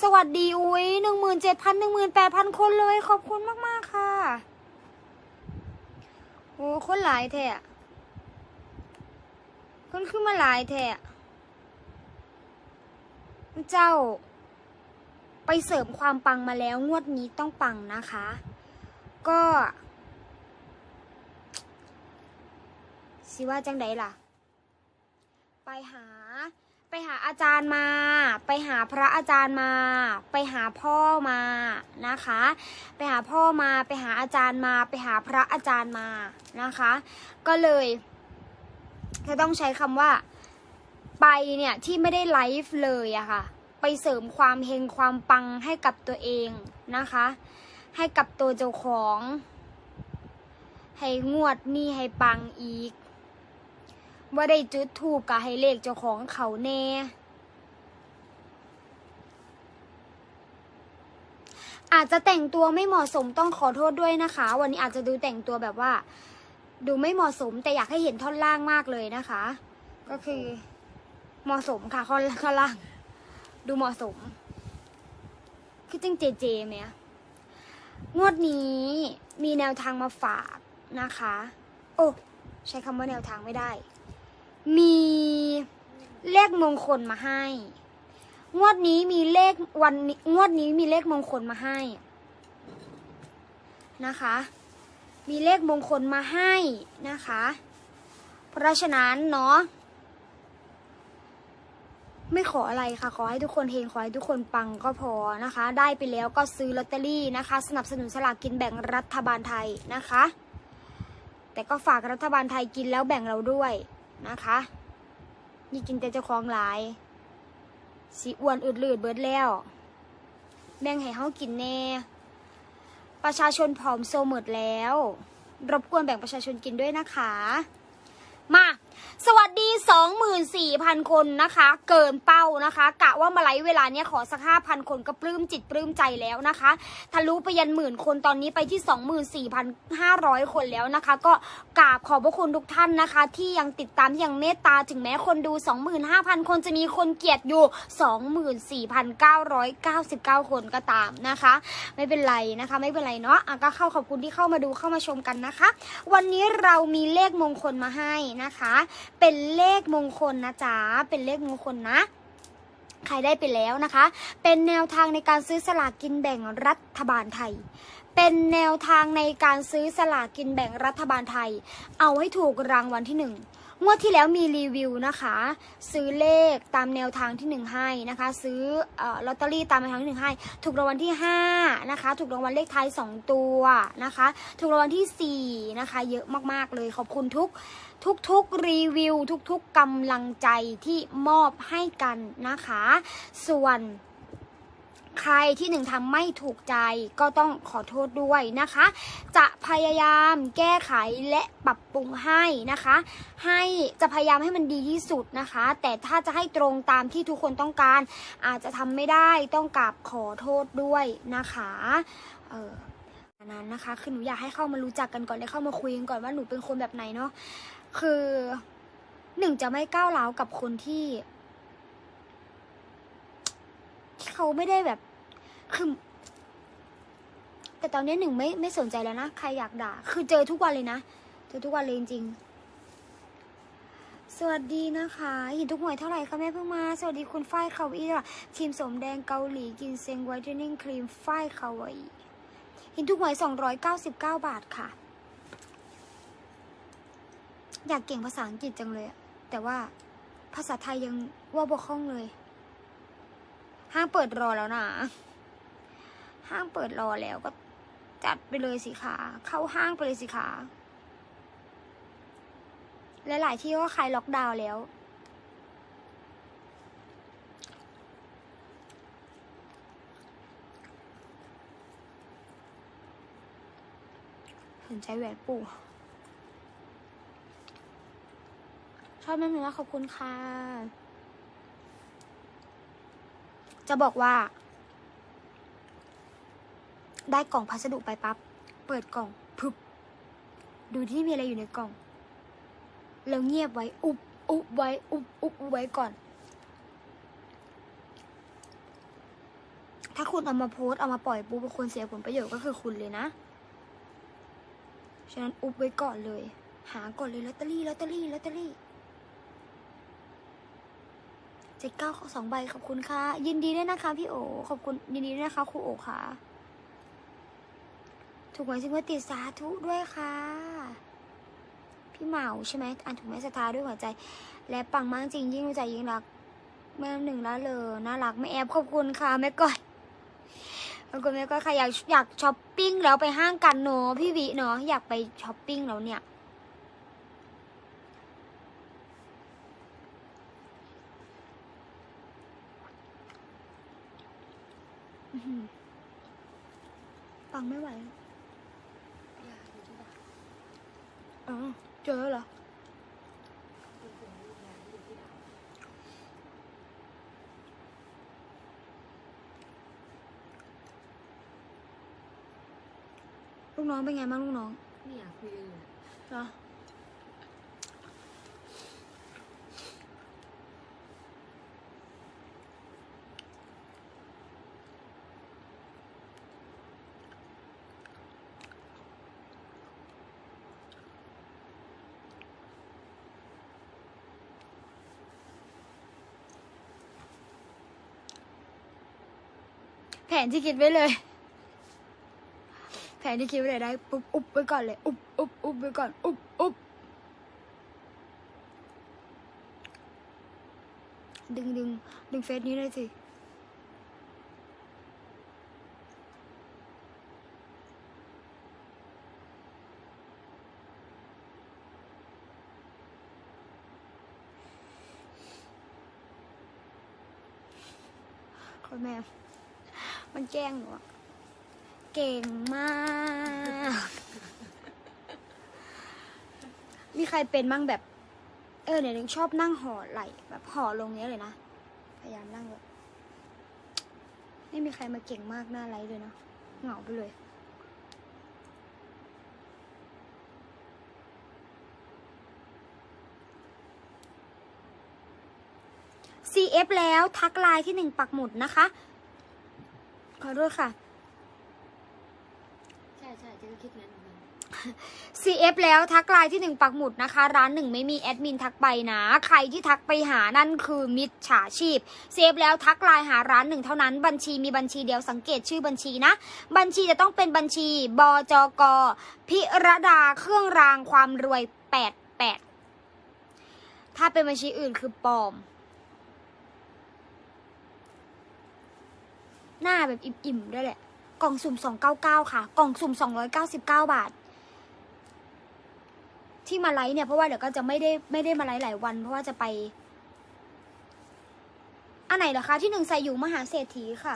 สวัสดีอุ้ยหนึ่งหมื่นเจ็ดพันหนึ่งหมื่นแปดพันคนเลย ขอบคุณมาก ๆ ค่ะ โอ้คนหลายแท้คนขึ้นมาหลายแท้เจ้า ไปเสริมความปังมาแล้ว งวดนี้ต้องปังนะคะ ก็ สิว่าจังไดล่ะ ไปหา ไปหาอาจารย์มา ไปหาพระอาจารย์มา ไปหาพ่อมานะคะ ไปหาพ่อมา ไปหาอาจารย์มา ไปหาพระอาจารย์มานะคะ ก็เลยจะต้องใช้คำว่า ไปเนี่ยที่ไม่ได้ไลฟ์เลยอะค่ะ ไปเสริมความเฮงความปังให้กับตัวเองนะคะ ให้กับตัวเจ้าของ ให้งวดนี้ให้ปังอีก ว่าได้จุดถูกกับให้เลขเจ้าของเขาแน่ อาจจะแต่งตัวไม่เหมาะสมต้องขอโทษด้วยนะคะ วันนี้อาจจะดูแต่งตัวแบบว่า ดูไม่เหมาะสมแต่อยากให้เห็นท่อนล่างมากเลยนะคะ ก็คือเหมาะสมค่ะข้อข้อล่าง ดูเหมาะสม คือจริงเจเจไหมงวดนี้มีแนวทางมาฝากนะคะ โอ้ใช้คำว่าแนวทางไม่ได้ มีเลขมงคลมาให้ งวดนี้มีเลขวันนี้งวดนี้มีเลขมงคลมาให้นะคะ มีเลขมงคลมาให้นะคะ เพราะฉะนั้นเนาะไม่ขออะไรค่ะ ขอให้ทุกคนเฮงขอให้ทุกคนปังก็พอนะคะ ได้ไปแล้วก็ซื้อลอตเตอรี่นะคะ สนับสนุนสลากกินแบ่งรัฐบาลไทยนะคะ แต่ก็ฝากรัฐบาลไทยกินแล้วแบ่งเราด้วย นะคะ นี่กินแต่เจ้าของหลาย สีอ้วนอืดลืดเบิดแล้ว แบ่งให้เฮากินแน่ ประชาชนผอมโซหมดแล้ว รบกวนแบ่งประชาชนกินด้วยนะคะ สวัสดี 24,000 คนนะคะ เกินเป้านะคะ กะว่ามาไลฟ์เวลาเนี้ยขอสัก 5,000 คนก็ปลื้มจิตปลื้มใจแล้วนะคะทะลุไปยันหมื่นคนตอนนี้ไปที่ 24,500 คนแล้วนะคะ ก็กราบขอบพระคุณทุกท่านนะคะ ที่ยังติดตามยังเมตตาถึงแม้คนดู 25,000 คนจะมีคนเกลียดอยู่ 24,999 คนก็ตามนะคะ ไม่เป็นไรนะคะ ไม่เป็นไรเนาะะก็เข้าขอบคุณที่เข้ามาดูเข้ามาชมกันนะคะ วันนี้เรามีเลขมงคลมาให้นะคะเป็นเลขมงคลนะจ๊ะ เป็นเลขมงคลนะ ใครได้ไปแล้วนะคะ เป็นแนวทางในการซื้อสลากกินแบ่งรัฐบาลไทย เป็นแนวทางในการซื้อสลากกินแบ่งรัฐบาลไทย เอาให้ถูกรางวัลที่หนึ่ง งวดที่แล้วมีรีวิวนะคะ ซื้อเลขตามแนวทางที่หนึ่งให้นะคะ ซื้ออลอตเตอรี่ตามแนวทางที่หนึ่งให้ ถูกรางวัลที่ห้านะคะ ถูกรางวัลเลขท้ายสองตัวนะคะ ถูกรางวัลที่สี่นะคะ เยอะมากๆเลยขอบคุณทุกทุกๆรีวิว ทุกๆกำลังใจที่มอบให้กันนะคะ ส่วน ใครที่หนึ่งทำไม่ถูกใจก็ต้องขอโทษด้วยนะคะ จะพยายามแก้ไขและปรับปรุงให้นะคะ ให้จะพยายามให้มันดีที่สุดนะคะ แต่ถ้าจะให้ตรงตามที่ทุกคนต้องการ อาจจะทำไม่ได้ต้องกราบขอโทษด้วยนะคะเออนนั้นนะคะคือหนูอยากให้เข้ามารู้จักกันก่อนได้เข้ามาคุยกันก่อนว่าหนูเป็นคนแบบไหนเนาะคือหนึ่งจะไม่ก้าวร้าวกับคนที่ที่ เขาไม่ได้แบบคือแต่ตอนนี้หนึ่งไม่ไม่สนใจแล้วนะใครอยากด่า คือเจอทุกวันเลยนะเจอทุกวันเลยจริงสวัสดีนะคะห็นทุกหน่วยเท่าไหร่คะแม่เพิ่งมา สวัสดีคุณฝ้ายคาวอีค่ะครีมสมแดงเกาหลีกินเซงไวท์เทนนิ่งครีมฝ้ายคาวอีห็นทุกหน่วยสองร้อยเก้าสิบเก้าบาทค่ะ อยากเก่งภาษาอังกฤษจังเลย แต่ว่าภาษาไทยยังว่าบกคล่องเลย ห้างเปิดรอแล้วนะ ห้างเปิดรอแล้วก็จัดไปเลยสิคะเข้าห้างไปเลยสิคะและหลายที่ก็คลายล็อกดาวน์แล้วสนใจแหวนปู่ชอบแม่เนื้อขอบคุณค่ะ จะบอกว่า ได้กล่องพัสดุไปปั๊บเปิดกล่องพึบดูที่มีอะไรอยู่ในกล่อง แล้วเงียบไว้อุบอุบไว้อุบอุบไว้ก่อน ถ้าคุณเอามาโพสเอามาปล่อยปุ๊บคนเสียผลประโยชน์ก็คือคุณเลยนะ ฉะนั้นอุบไว้ก่อนเลย หาก่อนเลยลอตเตอรี่ลอตเตอรี่ลอตเตอรี่ เจ็ดเก้าสองใบขอบคุณค่ะ ยินดีด้วยนะคะ พี่โอขอบคุณยินดีด้วยนะคะครูโอค่ะ ถูกหวยซิงว่าติดสาธุด้วยค่ะ พี่เหมาใช่ไหมอ่านถูกไหมสตาด้วยหัวใจ และปังมากจริงยิ่งรู้ใจยิ่งรักแม่หนึ่งละเลยน่ารักแม่แอบขอบคุณค่ะแม่ก้อยขอบคุณแม่ก้อยค่ะอยากอยากช้อปปิ้งแล้วไปห้างกันเนอะพี่วิเนาะอยากไปช้อปปิ้งแล้วเนี่ย อื้อหือ ปังไม่ไหวอ๋อเจอแล้วเหรอลูกน้องเป็นไงบ้างลูกน้อง ไม่อยากคุยกันเลยเหรอ แผนที่คิดไว้เลย แผนที่คิดไว้เลยได้ปุ๊บอุบไว้ก่อนเลย อุบอุบอุบไว้ก่อน อุบอุบดึงดึงดึงเฟซนี้เลยสิแม่ มันแกล้งหนูอะเก่งมาก มีใครเป็นบ้างแบบ เออเนี่ยนึงชอบนั่งห่อไหลแบบห่อลงเนี้ยเลยนะ พยายามนั่งแบบไม่มีใครมาเก่งมากหน้าไลเลยเนาะเหงาไปเลย CF แล้วทักไลน์ที่หนึ่งปักหมุดนะคะ ขอโทษค่ะ ใช่ใช่จ๊ก็คิดงั้น CF แล้วทักไลน์ที่หนึ่งปักหมุดนะคะ ร้านหนึ่งไม่มีแอดมินทักไปนะ ใครที่ทักไปหานั่นคือมิจฉาชีพ CF แล้วทักไลน์หาร้านหนึ่งเท่านั้นบัญชีมีบัญชีเดียวสังเกตชื่อบัญชีนะ บัญชีจะต้องเป็นบัญชีบจก พิรดาเครื่องรางความรวย88ถ้าเป็นบัญชีอื่นคือปลอม หน้าแบบอิ่มๆด้วยแหละ กล่องสุ่ม 299 ค่ะ กล่องสุ่ม 299 บาท ที่มาไลฟ์เนี่ยเพราะว่าเดี๋ยวก็จะไม่ได้ไม่ได้มาไลฟ์หลายวัน เพราะว่าจะไป อันไหนเหรอคะ ที่หนึ่งใส่อยู่มหาเศรษฐีค่ะ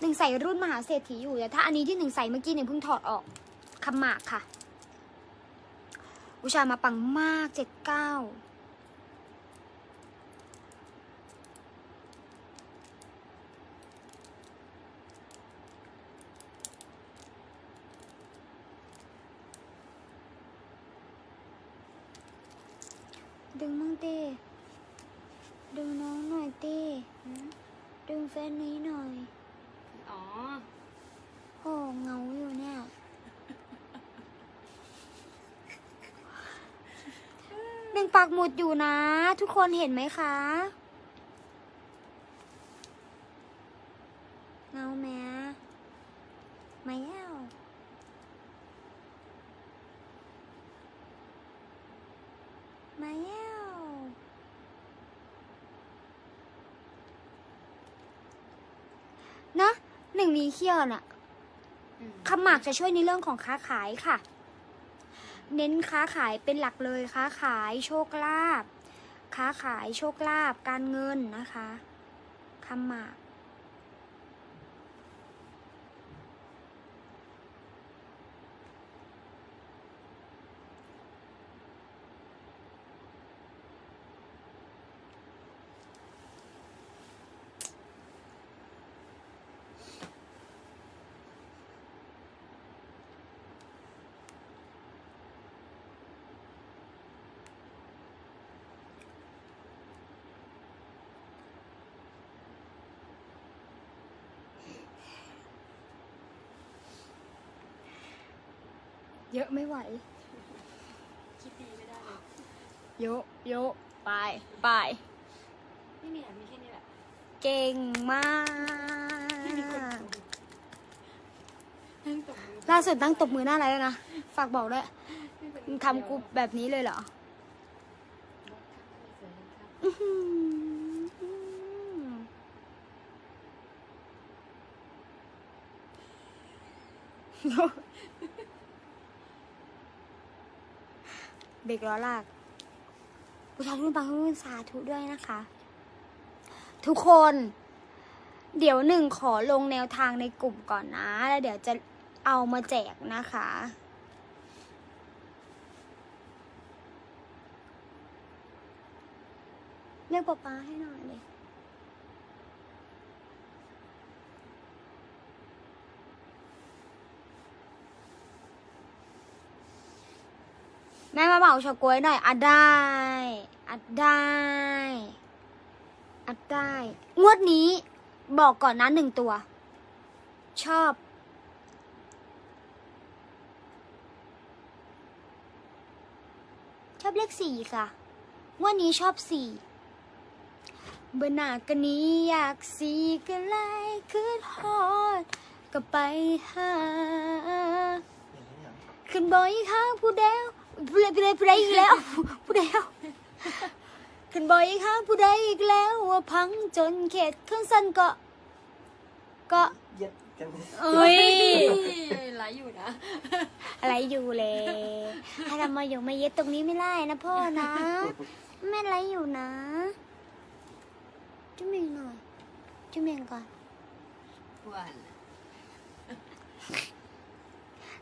หนึ่งใส่รุ่นมหาเศรษฐีอยู่แต่ถ้าอันนี้ที่หนึ่งใส่เมื่อกี้เนี่ยเพิ่งถอดออกคำหมากค่ะ อุชามาปังมากเจ็ดเก้า ดึงมั่งเต้ดึงน้องหน่อยเต้ดึงแฟนนี้หน่อย อ๋อโหเงาอยู่เนี่ยหนึ่งปักหมุดอยู่นะ ทุกคนเห็นไหมคะเงาแม้ไม่เอาไม่เอานะห นึ่งมีเขี้ยวน่ะอืมคำหมากจะช่วยในเรื่องของค้าขายค่ะ เน้นค้าขายเป็นหลักเลยค้าขายโชคลาภค้าขายโชคลาภการเงินนะคะคำหมาก เยอะไม่ไหว คิดดีไม่ได้เลยโยะโยะไปไปไม่มีอะมีแค่นี้แหละเก่งมากไม่มีคนตบนั่งตบมือล่าสุดตั้งตบมือหน้าอะไรแล้วนะ ฝากบอกด้วยไม่เป็นไรมึงทำกูแบบนี้เลยเหรอไม่สวยเลยครับอื้อหือ เบรกล้อลากผู้ชายทุกคนปังทุกคนสาธุด้วยนะคะ ทุกคน เดี๋ยวหนึ่งขอลงแนวทางในกลุ่มก่อนนะ แล้วเดี๋ยวจะเอามาแจกนะคะเรียกป๊าป๊าให้หน่อยเลย แม่มาเหมาเฉาก๊วยหน่อยอัดได้ อัดได้ อัดได้ งวดนี้บอกก่อนนะหนึ่งตัว ชอบ ชอบเลขสี่ค่ะงวดนี้ชอบสี่บอร์หน้ากันนี้อยากสีก็ไล่ขึ้นฮอดก็ไปหา ขึ้นบอยอีกครั้งผู้เดียว ผู้ใดผู้ใดผู้ใดอีกแล้ว ผู้เดียวขึ้นบอยอีกครั้งผู้ใดอีกแล้วว่าพังจนเขตเครื่องสั้นก็ก็เย็ดกันเอ้ยไลฟ์อยู่นะอะไรอยู่เลยให้เรามาอยู่มาเย็ดตรงนี้ไม่ได้นะพ่อนะแม่อะไรอยู่นะจุ๊บเมงหน่อยจุ๊บเมงก่อนหวาน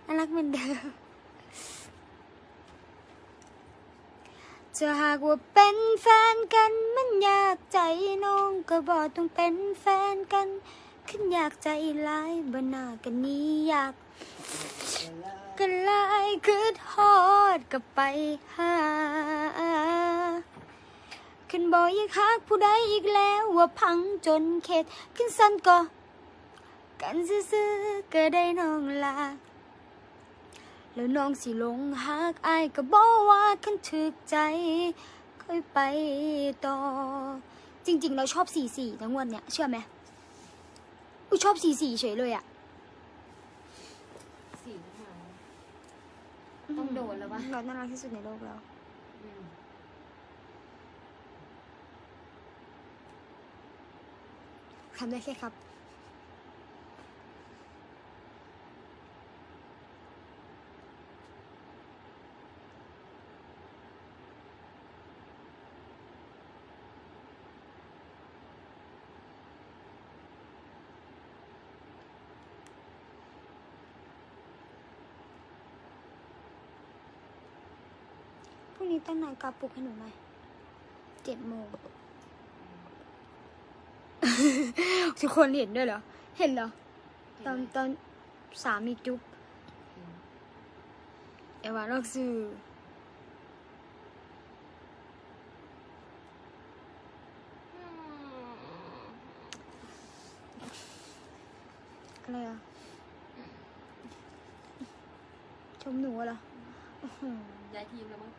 น่ารักเหมือนเดิม จะหากว่าเป็นแฟนกันมันอยากใจน้องก็บอกต้องเป็นแฟนกัน ขึ้นอยากใจลายบนหน้ากันนี้อยากกันลายคือทอดกับไปหาขึ้นบอกยังฮักผู้ใดอีกแล้วว่าพังจนเข็ดขึ้นสั้นก็ กันซื่อๆก็ได้น้องลา แล้วน้องสิลงฮักอายก็บอกว่าคันถึกใจ ค่อยไปต่อ จริง ๆ เราชอบสี่สี่ทั้งวันเนี่ย เชื่อไหมอุ้ยชอบสี่สี่เฉยเลยอะสีน้ำมันต้องโดนแล้วปะเราน่ารักที่สุดในโลกแล้ว อืมทำได้แค่ครับ รุ่งนี้ตั้งนาฬิกาปลุกให้หนูหน่อยเจ็ดโมง ทุกคนเห็นด้วยเหรอ เห็นเหรอ ตอนตอนสามีจุ๊บเอวานอกสื่ออะไรอะ ชมหนูเหรออื้อหือย้ายทีมแล้วมั้ง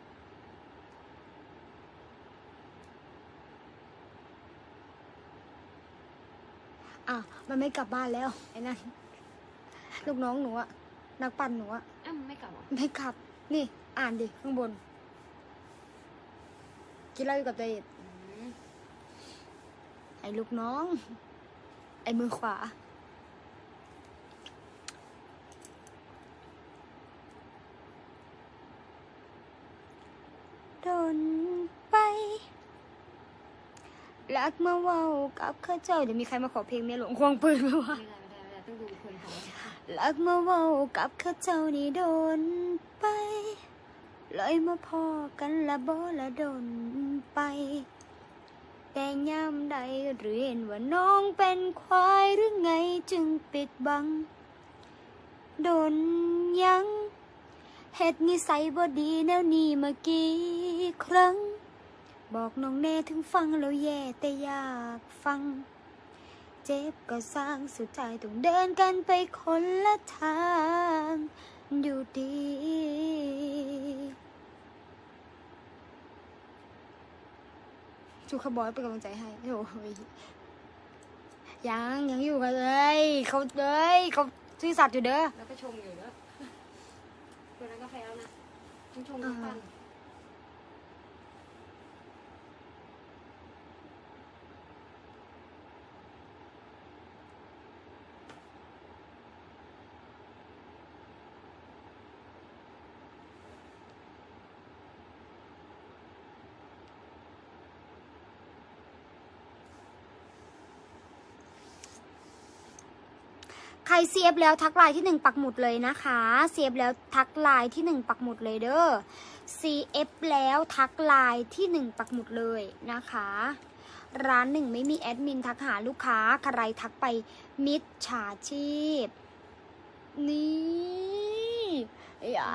อะมันไม่กลับบ้านแล้วไอ้นั่นลูกน้องหนูอะนักปั่นหนูอะอ้าวมันไม่กลับเหรอไม่กลับ นี่อ่านดิข้างบนกินเหล้าอยู่กับตัวเองอืมไอ้ลูกน้อง ไอ้มือขวาโดนไป รักมาเว่ากับข้าเจ้าเดี๋ยวมีใครมาขอเพลงเมียหลวงควงปืนไหมวะไม่ได้ไม่ได้ไม่ได้ต้องดูคนเขารักมาเว่ากับข้าเจ้านี่โดนไปเลยมาพอกันละบ่ละโดนไป แต่ยามใดหรือเห็นว่าน้องเป็นควายหรือไงจึงปิดบัง โดนยังเหตุนิสัยบ่ดีแนวนี้เมากี่ครั้ง บอกน้องแน่ถึงฟังแล้วแย่แต่อยากฟัง เจ็บก็สร้างสุดท้ายต้องเดินกันไปคนละทางอยู่ดี จูคาร์บอยเป็นกำลังใจให้โอ้ยยังยังอยู่กันเลยเขาเลยเขาซื่อสัตย์อยู่เด้อแล้วก็ชงอยู่เนอะตัวนั้นกาแฟแล้วนะต้องชงน้ำปั่น รเสียบแล้วทักไลน์ที่หนึ่งปักหมุดเลยนะคะเสียบแล้วทักไลน์ที่หนึ่งปักหมุดเลยเด้อ CF แล้วทักไลน์ที่หนึ่งปักหมุดเลยนะคะ ร้านหนึ่งไม่มีแอดมินทักหาลูกค้าใครทักไปมิจฉาชีพ นี่อย่า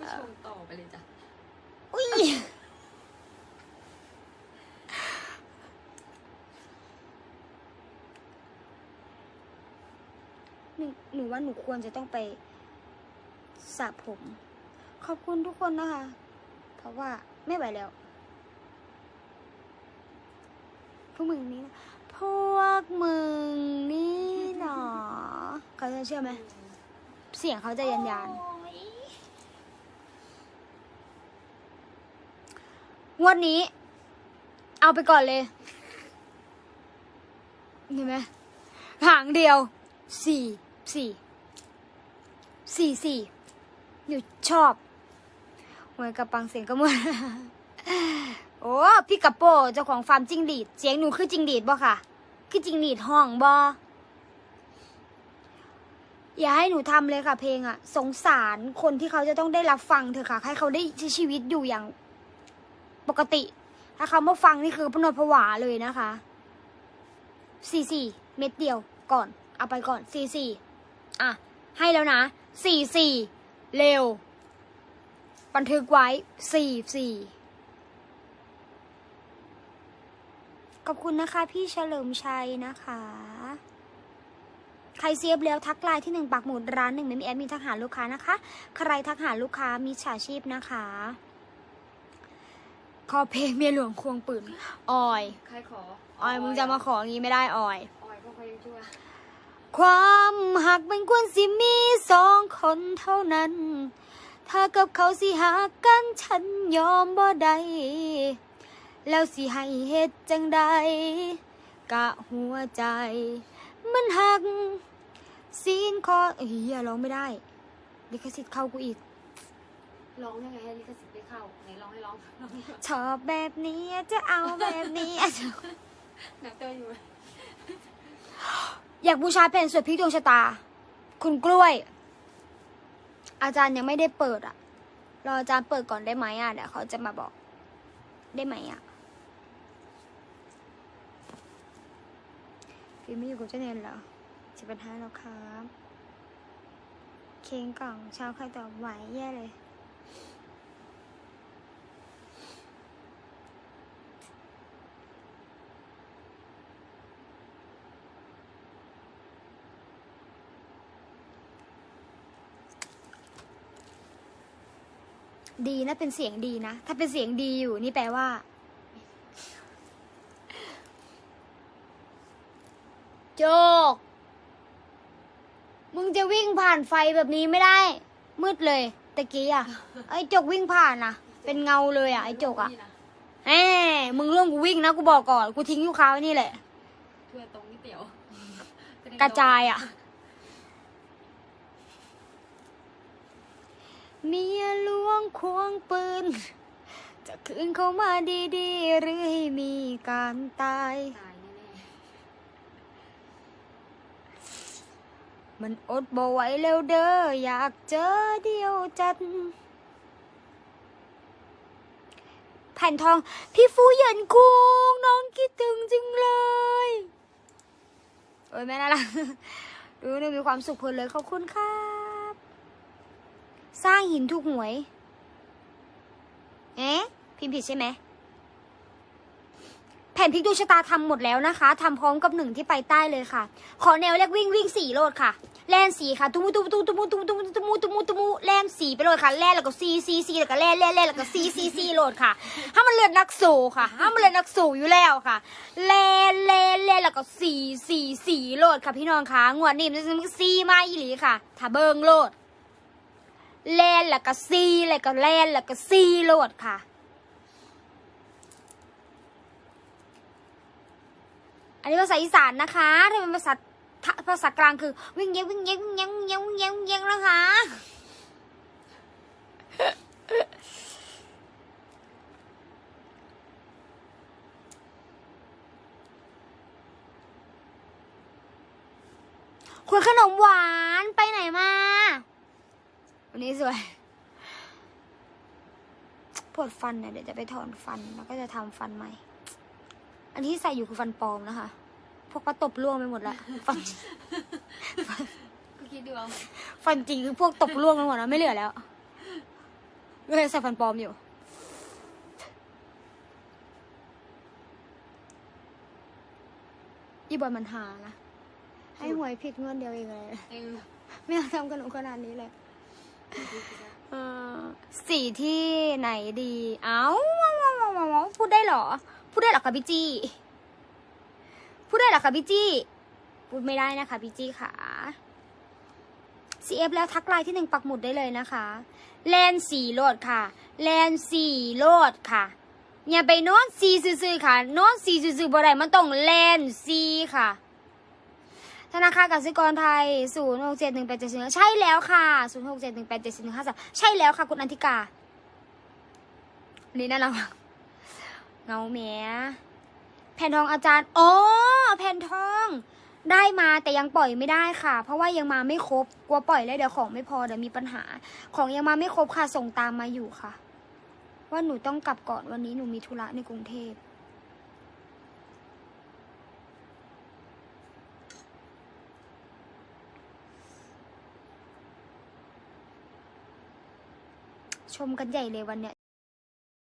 ก็ชงต่อไปเลยจ้ะ อุ้ย หนูหนูว่าหนูควรจะต้องไปสระผม ขอบคุณทุกคนนะคะ เพราะว่าไม่ไหวแล้วพวกมึงนี่พวกมึงนี่หนอเขาจะเชื่อไหมเสียงเขาจะยันยานงวดนี้ เอาไปก่อนเลยเห็นไหมหางเดียวสี่ สี่สี่สี่หนูชอบหวยกระปังเสียงกระมวลโอ้พี่กระโปเจ้าของฟาร์มจิงหรีดเสียงหนูคือจิงหรีดบ่ค่ะ คือจิงหรีดห้องบ่อย่าให้หนูทำเลยค่ะเพลงอะสงสารคนที่เขาจะต้องได้รับฟังเถอะค่ะ ให้เขาได้ใช้ชีวิตอยู่อย่างปกติ ถ้าเขามาฟังนี่คือพนดผวาเลยนะคะสี่สี่เม็ดเดียวก่อน เอาไปก่อนสี่สี่ อะ ให้แล้วนะสี่สี่เร็ว บันทึกไว้สี่สี่ขอบคุณนะคะพี่เฉลิมชัยนะคะ ใครเสียบแล้วทักไลน์ที่หนึ่งปักหมุดร้านหนึ่งไม่มีแอดมินทักหาลูกค้านะคะ ใครทักหาลูกค้ามีฉาชีพนะคะ ขอเพลงเมียหลวงควงปืนออย ใครขอ ออยมึงจะมาขออย่างนี้ไม่ได้ออย ออยก็พยายามช่วย ความหักเป็นควรสิมีสองคนเท่านั้น ถ้ากับเขาสิหากันฉันยอมบ่ได้ แล้วสิให้เฮ็ดจังใด กะหัวใจ มันหักซีนคอเอ้ยอย่าร้องไม่ได้ลิขสิทธิ์เข้ากูอีกร้องยังไงให้ลิขสิทธิ์ได้เข้าไหนร้องให้ร้องร้องให้ร้องชอบแบบนี้จะเอาแบบนี้นักเตอร์อยู่ไหม อยากบูชาแผ่นสวดพลิกดวงชะตา คุณกล้วย อาจารย์ยังไม่ได้เปิดอะ รออาจารย์เปิดก่อนได้ไหมอะเดี๋ยวเขาจะมาบอก ได้ไหมอะฟิล์มไม่อยู่กับเจเนนเหรอจะเป็นห้าแล้วครับ เค้งกล่องเช้าใครตอบไหวแย่เลย ดีนะเป็นเสียงดีนะ ถ้าเป็นเสียงดีอยู่นี่แปลว่า โจก มึงจะวิ่งผ่านไฟแบบนี้ไม่ได้ มืดเลยตะกี้อะ ไอ้จกวิ่งผ่านอะ เป็นเงาเลยอะไอ้จกอะนี่นแหมมึงร่วมกูวิ่งนะกูบอกก่อน กูทิ้งอยู่เขานี่แหละเพื่อตรงนี้เตี๋ยวกระจายอะ เมียหลวงควงปืน จะคืนเขามาดีๆ หรือให้มีการตาย ตายแน่มันอดบ่ไหวแล้วเด้ออยากเจอเดียวจัด แผ่นทอง พี่ฟูเหยินคุงน้องคิดถึงจริงเลย โอ้ยแม่น่ารักดูหนูมีความสุขเพลินเลยขอบคุณครับ สร้างหินถูกหวย เอ๊ะ พิมพ์ผิดใช่ไหม แผ่นพลิกดวงชะตาทำหมดแล้วนะคะ ทำพร้อมกับหนึ่งที่ไปใต้เลยค่ะ ขอแนวเรียกวิ่งวิ่งสี่โลดค่ะ แลนสีค่ะ ตุ้มุตุมุตุมุตุมุตุมุตุมุตุมุตุมุตุมุแลนสีไปเลยค่ะ แลนแล้วก็ซีซีซีแล้วก็แลนแลนแลนแล้วก็ซีซีซีโหลดค่ะถ้ามันเลือดนักสู้ค่ะถ้ามันเลือดนักสู้อยู่แล้วค่ะ แลนแลนแลนแล้วก็ซีซีซีโหลดค่ะ พี่น้องค่ะ งวดนี้มันจะซีมาอีหลีค่ะถ้าเบิงโหลด แลนแล้วก็ซีแล้วก็แลนแล้วก็ซีโหลดค่ะอันนี้ภาษาอีสานนะคะถ้าเป็นภาษาภาษากลางคือ วิ่งเย้งวิ่งเย้งวิ่งเย้งวิ่งเย้งวิ่งเย้งวิ่งเย้งนะคะคุณขนมหวานไปไหนมา วันนี้สวย ปวดฟันเนี่ยเดี๋ยวจะไปถอนฟัน แล้วก็จะทำฟันใหม่ อันที่ใส่อยู่คือฟันปลอมนะคะ พวกปลาตบร่วงไปหมดละ ฟันก็คิดดูเอาฟันจริงคือพวกตบร่วงไปหมดแล้วไม่เหลือแล้วก็เลยใส่ฟันปลอมอยู่อีบอยมันหานะ ให้หวยผิดงวดเดียวเองเลยเออไม่เอาทำขนมขนาดนี้เลย เออสีที่ไหนดี เอ้าพูดได้เหรอ พูดได้เหรอคะพี่จี้ พูดได้เหรอคะพี่จี้ พูดไม่ได้นะคะพี่จี้ค่ะ CF แล้วทักไลน์ที่หนึ่งปักหมุดได้เลยนะคะ แลนสีโลดค่ะ แลนสีโลดค่ะ อย่าไปโน้นซีซื่อๆค่ะโน้นซีซื่อๆบ่ได้มันต้องแลนซีค่ะ ธนาคารกสิกรไทย 0 6 7 1 8 7 4ใช่แล้วค่ะ 0 6 7 1 8 7 4 1 5 3ใช่แล้วค่ะ คุณอันธิกาอันนี้น่ารักมากเงาแหมแผ่นทองอาจารย์อ๋อแผ่นทองได้มาแต่ยังปล่อยไม่ได้ค่ะ เพราะว่ายังมาไม่ครบกลัวปล่อยแล้วเดี๋ยวของไม่พอเดี๋ยวมีปัญหา ของยังมาไม่ครบค่ะส่งตามมาอยู่ค่ะ ว่าหนูต้องกลับก่อนวันนี้หนูมีธุระในกรุงเทพ ชมกันใหญ่เลยวันเนี้ย